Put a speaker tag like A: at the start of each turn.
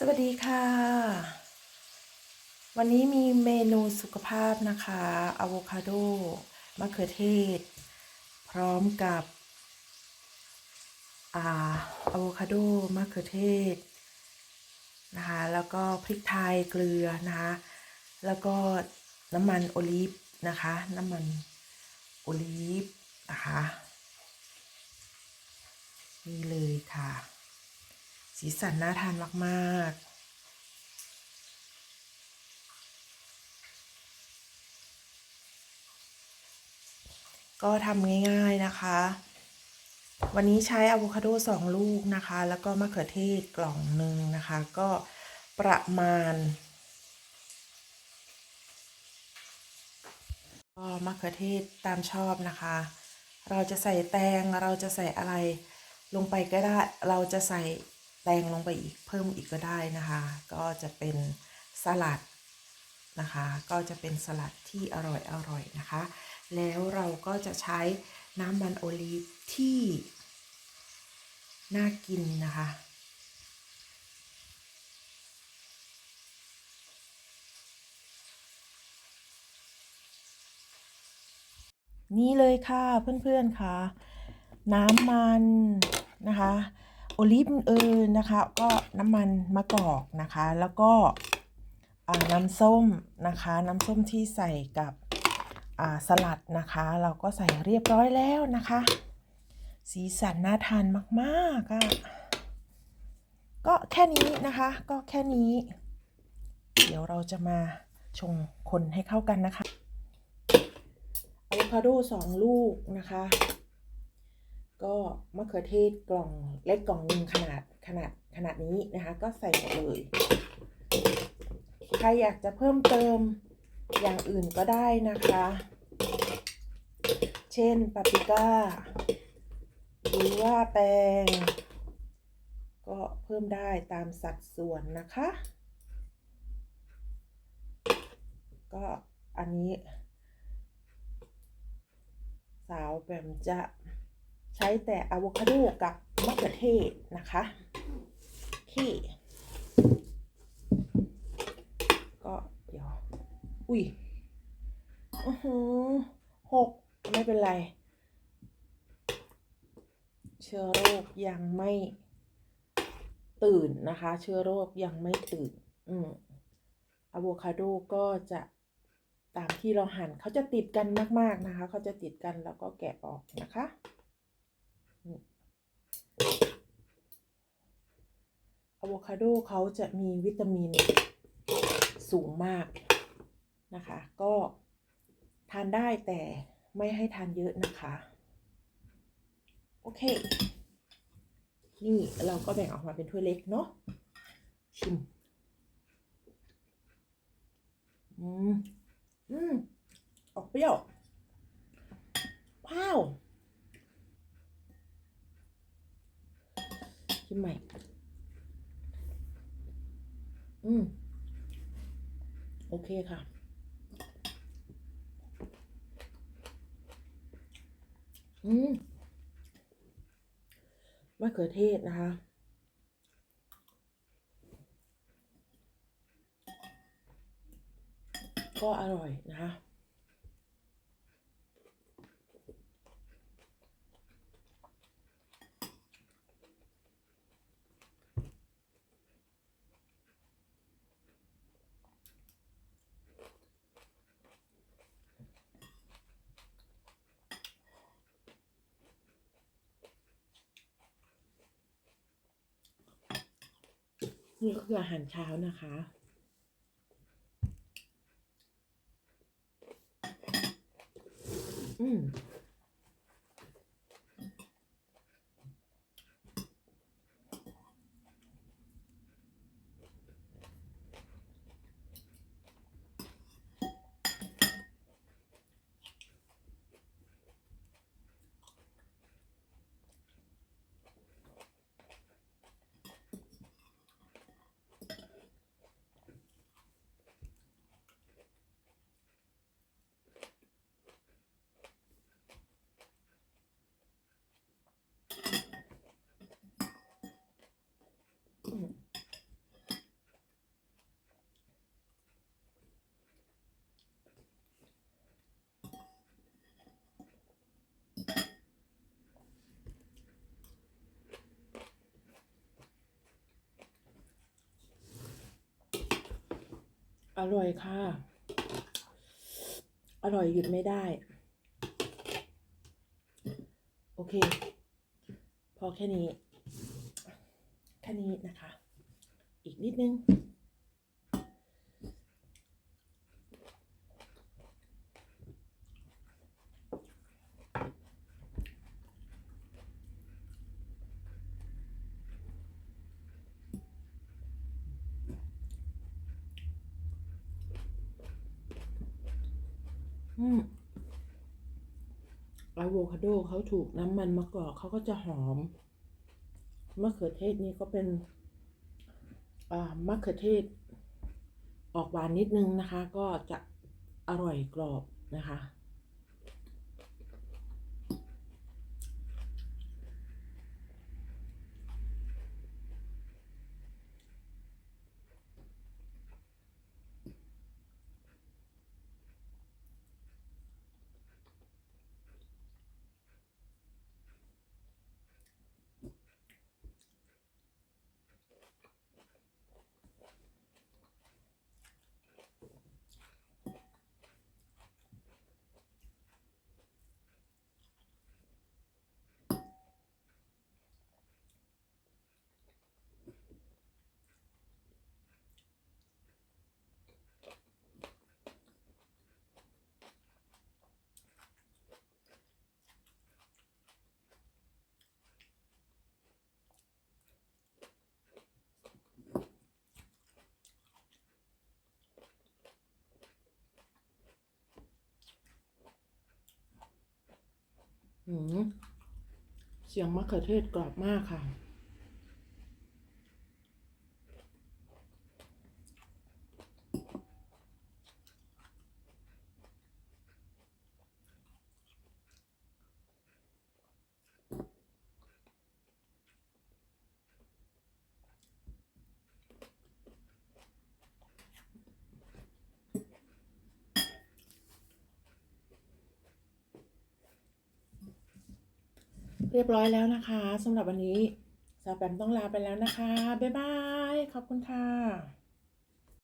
A: สวัสดีค่ะ วันนี้มีเมนูสุขภาพนะคะอะโวคาโดมะเขือเทศ พร้อมกับอ่าอะโวคาโดมะเขือเทศนะคะแล้วก็พริกไทยเกลือนะคะแล้วก็น้ำมันโอลีฟนะคะ น้ำมันโอลีฟนะคะนี่เลยค่ะ สีสันน่าทานมากๆก็ทำง่ายๆนะคะ วันนี้ใช้อะโวคาโดสองลูกนะคะ แล้วก็มะเขือเทศกล่องหนึ่งนะคะ ก็ประมาณ ก็มะเขือเทศตามชอบนะคะ เราจะใส่แตง เราจะใส่อะไรลงไปก็ได้ เราจะใส่ แตงลงไปอีกเพิ่มอีกก็ได้นะคะ ก็จะเป็นสลัดนะคะ ก็จะเป็นสลัดที่อร่อยอร่อยนะคะ แล้วเราก็จะใช้น้ำมันโอลีฟที่น่ากินนะคะ นี่เลยค่ะเพื่อนๆค่ะ น้ำมันนะคะ โอลิฟเอยนะคะ ก็น้ำมันมะกอกนะคะ แล้วก็น้ำส้มนะคะ น้ำส้มที่ใส่กับสลัดนะคะ เราก็ใส่เรียบร้อยแล้วนะคะ สีสันน่าทานมากๆอะก็แค่นี้นะคะ ก็แค่นี้ เดี๋ยวเราจะมาชงคนให้เข้ากันนะคะอะโวคาโดสองลูกนะคะ ก็มะเขือเทศกล่องเล็กกล่องหนึ่งขนาดขนาดขนาดนี้นะคะ ก็ใส่หมดเลย ใครอยากจะเพิ่มเติมอย่างอื่นก็ได้นะคะ เช่นปาปริก้าหรือว่าแตง ก็เพิ่มได้ตามสัดส่วนนะคะ ก็อันนี้ สาวแบมจะ ใช้แต่อะโวคาโดกับมะเขือเทศนะคะโอเคก็เดี๋ยวอุ้ยอือหือหกไม่เป็นไร เชื้อโรคยังไม่ตื่นนะคะ เชื้อโรคยังไม่ตื่น อืมอะโวคาโดก็จะตามที่เราหั่นเขาจะติดกันมาก ๆ นะคะ เขาจะติดกันแล้วก็แกะออกนะคะนี่อะโว คาโดเขาจะมีวิตามินสูงมากนะคะ ก็ทานได้แต่ไม่ให้ทานเยอะนะคะ โอเค นี่เราก็แบ่งออกมาเป็นถ้วยเล็กเนาะชิม อืม อืม ออกเปรี้ยว ว้าวชิมใหม่ อืม โอเคค่ะ อืมมะเขือเทศนะคะ ก็อร่อยนะคะ นี่ก็คืออาหารเช้านะคะ อืม อร่อยค่ะ อร่อยหยุดไม่ได้ โอเค พอแค่นี้ แค่นี้นะคะ อีกนิดนึง อืมอะโวคาโดเขาถูกน้ำมันมะกอกเขาก็จะหอมมะเขือเทศนี่ก็เป็นมะเขือเทศ ออกหวานนิดนึงนะคะ ก็จะอร่อยกรอบนะคะ เสียงมะเขือเทศกรอบมากค่ะ เรียบร้อยแล้วนะคะสำหรับวันนี้สาวแปมต้องลาไปแล้วนะคะ บ๊ายบาย ขอบคุณค่ะ